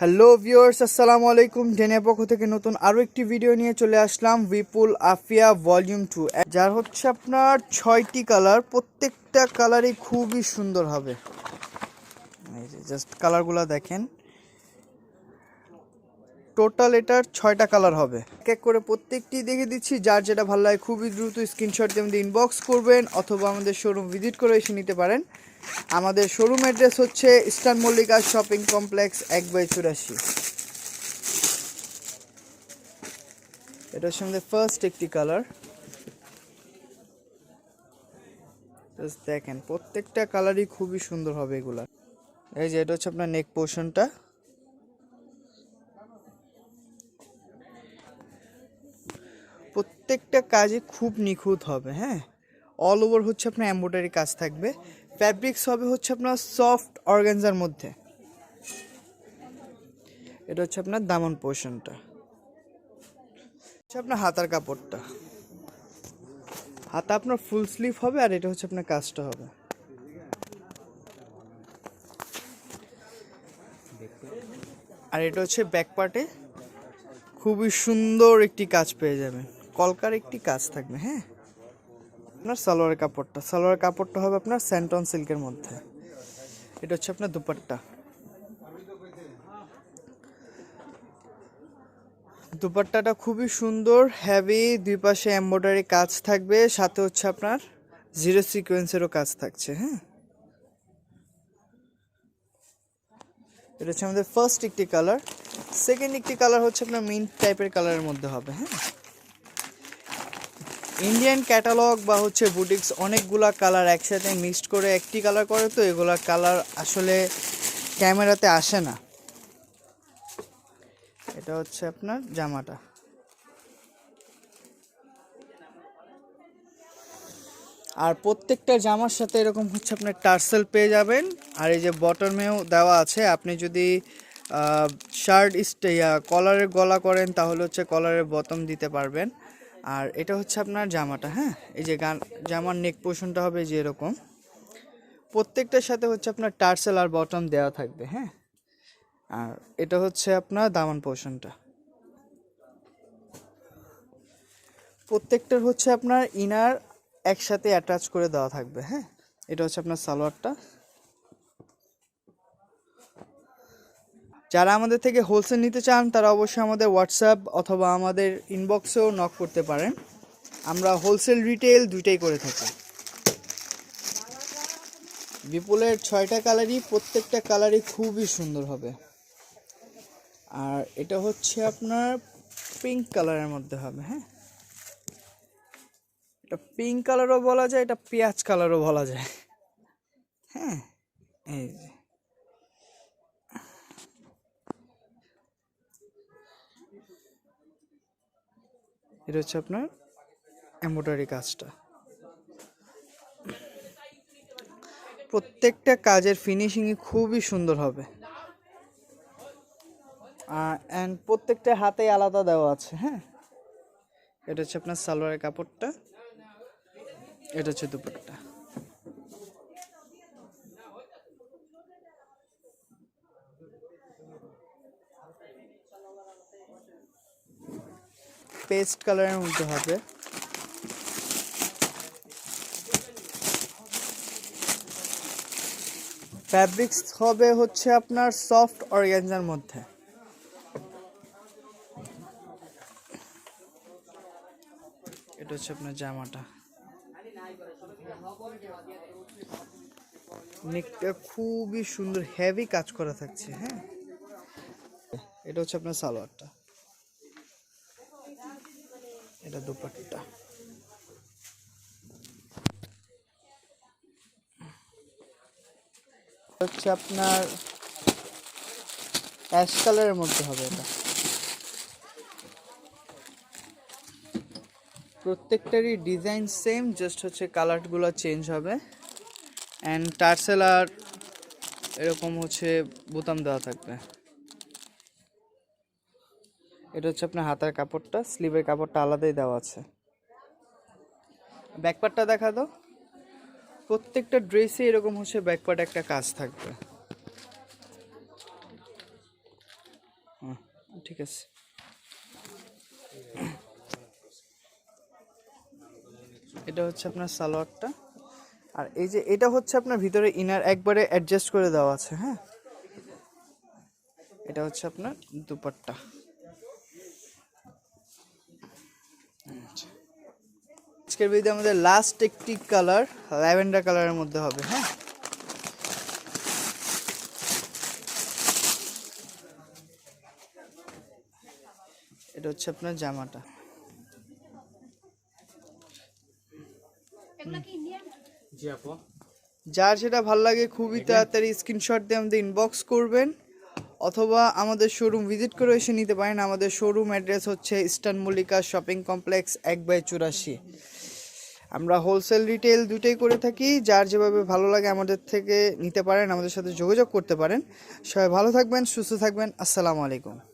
Hello viewers আসসালামু আলাইকুম ডেনিয়া পক্ষ থেকে নতুন আরও একটি ভিডিও নিয়ে চলে আসলাম বিপুল আফিয়া ভলিউম টু যার হচ্ছে আপনার ছয়টি কালার প্রত্যেকটা কালারই খুবই সুন্দর হবে। জাস্ট কালারগুলো দেখেন। টোটাল এটার ছয়টা কালার হবে। এক এক করে প্রত্যেকটি দেখে দিচ্ছি। যার যেটা ভালো লাগে খুবই দ্রুত স্ক্রিনশট দিয়ে আমাদের ইনবক্স করবেন অথবা আমাদের শোরুম ভিজিট করে এসে নিতে পারেন। আমাদের শোরুম অ্যাড্রেস হচ্ছে ইস্টার্ন মল্লিকা শপিং কমপ্লেক্স এক বাই চুরাশি। এটার আমাদের ফার্স্ট একটি কালার দেখেন, প্রত্যেকটা কালারই খুবই সুন্দর হবে এগুলা। এই যে, এটা হচ্ছে আপনার নেক পোর্শনটা প্রত্যেকটা কাজে খুব নিখুঁত হবে হ্যাঁ? অল ওভার হচ্ছে আপনার এম্ব্রয়ডারি কাজ থাকবে। ফ্যাব্রিক্স হবে হচ্ছে আপনার সফট অর্গানজার মধ্যে। এটা হচ্ছে আপনার দামন পোর্শনটা হচ্ছে আপনার হাতার কাপড়টা। হাতা আপনার ফুল স্লিভ হবে আর এটা হচ্ছে আপনার কাজটা হবে। আর এটা হচ্ছে ব্যাক পার্টে খুবই সুন্দর একটি কাজ পেয়ে যাবেন। কলকার একটি কাজ থাকবে হ্যাঁ? আপনার সালোয়ার কাপড়টা সালোয়ার কাপড়টা হবে আপনার স্যান্টন সিল্কের মধ্যে। এটা হচ্ছে আপনার দুপাট্টা। দুপাট্টাটা খুবই সুন্দর হ্যাভি দুই পাশে এমব্রয়ডারি কাজ থাকবে, সাথে হচ্ছে আপনার জিরো সিকোয়েন্সেরও কাজ থাকছে হ্যাঁ? এটা হচ্ছে আমাদের ফার্স্ট একটি কালার সেকেন্ড একটি কালার হচ্ছে আপনার মিন্ট টাইপের কালারের মধ্যে হবে হ্যাঁ? ইন্ডিয়ান ক্যাটালগ বা হচ্ছে বুটিক্স অনেকগুলা কালার একসাথে মিক্সড করে একটি কালার করে তো এগুলা কালার আসলে ক্যামেরাতে আসে না। এটা হচ্ছে আপনার জামাটা। আর প্রত্যেকটা জামার সাথে এরকম হচ্ছে আপনার টার্সেল পেয়ে যাবেন। আর এই যে বটমেও দেওয়া আছে, আপনি যদি শার্ট ইয়া কলারের গলা করেন তাহলে হচ্ছে কলারের বটম দিতে পারবেন। আর এটা হচ্ছে আপনার জামাটা হ্যাঁ? এই যে গান, জামার নেক পোর্শনটা হবে যে এরকম। প্রত্যেকটার সাথে হচ্ছে আপনার টার্সেল আর বটম দেওয়া থাকবে হ্যাঁ? আর এটা হচ্ছে আপনার দামান পোর্শনটা প্রত্যেকটার হচ্ছে আপনার ইনার একসাথে অ্যাটাচ করে দেওয়া থাকবে হ্যাঁ? এটা হচ্ছে আপনার সালোয়ারটা। যারা আমাদের থেকে হোলসেল নিতে চান, তারা অবশ্যই আমাদের হোয়াটসঅ্যাপ অথবা আমাদের ইনবক্সেও নক করতে পারেন। আমরা হোলসেল রিটেল দুইটাই করে থাকি। বিপুলের ছয়টা কালারই প্রত্যেকটা কালারই খুবই সুন্দর হবে। আর এটা হচ্ছে আপনার পিঙ্ক কালারের মধ্যে হবে হ্যাঁ? এটা পিঙ্ক কালারও বলা যায়, এটা পেঁয়াজ কালারও বলা যায়। হ্যাঁ? এই যে। এটা হচ্ছে আপনার এম্ব্রয়ডারি কাজটা। প্রত্যেকটা কাজের ফিনিশিংই খুবই সুন্দর হবে। অ্যান্ড প্রত্যেকটা হাতে আলাদা দেওয়া আছে হ্যাঁ? এটা হচ্ছে আপনার সালোয়ারের কাপড়টা, এটা হচ্ছে দুপাট্টা। পেস্ট কালারের মধ্যে হবে। ফ্যাব্রিক্স হবে হচ্ছে আপনার সফট অর্গ্যানজার মধ্যে। এটা হচ্ছে আপনার জামাটা। নেকটা খুবই সুন্দর হেভি কাজ করা থাকছে হ্যাঁ। এটা হচ্ছে আপনার সালোয়ারটা। এটা দুপাট্টা। হচ্ছে আপনার অ্যাশ কালারের মধ্যে হবে এটা। প্রত্যেকটারই ডিজাইন সেম জাস্ট হচ্ছে কালারগুলো চেঞ্জ হবে। অ্যান্ড টার্সেল আর এরকম হচ্ছে বোতাম দেওয়া থাকবে। এটা হচ্ছে আপনার হাতার কাপড়টা স্লিভের কাপড়টা আলাদাই দেওয়া আছে। ব্যাকপার্টটা দেখা দাও। প্রত্যেকটা ড্রেসে এরকম হচ্ছে ব্যাকপার্ট একটা কাজ থাকবে। হুম, ঠিক আছে। এটা হচ্ছে আপনার সালোয়ারটা। আর এই যে এটা হচ্ছে আপনার ভিতরে ইনার একবারে অ্যাডজাস্ট করে দেওয়া আছে হ্যাঁ? এটা হচ্ছে আপনার দুপাট্টা। আজকের ভিডিও আমাদের লাস্ট একটি কালার ল্যাভেন্ডার কালারের মধ্যে হবে হ্যাঁ? এটা হচ্ছে আপনার জামাটা। যার যেটা ভালো লাগে খুবই তাড়াতাড়ি স্ক্রিনশট দিয়ে আমাদের ইনবক্স করবেন অথবা আমাদের শোরুম ভিজিট করে এসে নিতে পারেন। আমাদের শোরুম অ্যাড্রেস হচ্ছে ইস্টার্ন মল্লিকা শপিং কমপ্লেক্স এক বাই চুরাশি। আমরা হোলসেল রিটেল দুটোই করে থাকি। যার যেভাবে ভালো লাগে আমাদের থেকে নিতে পারেন, আমাদের সাথে যোগাযোগ করতে পারেন। সবাই ভালো থাকবেন, সুস্থ থাকবেন। আসসালামু আলাইকুম।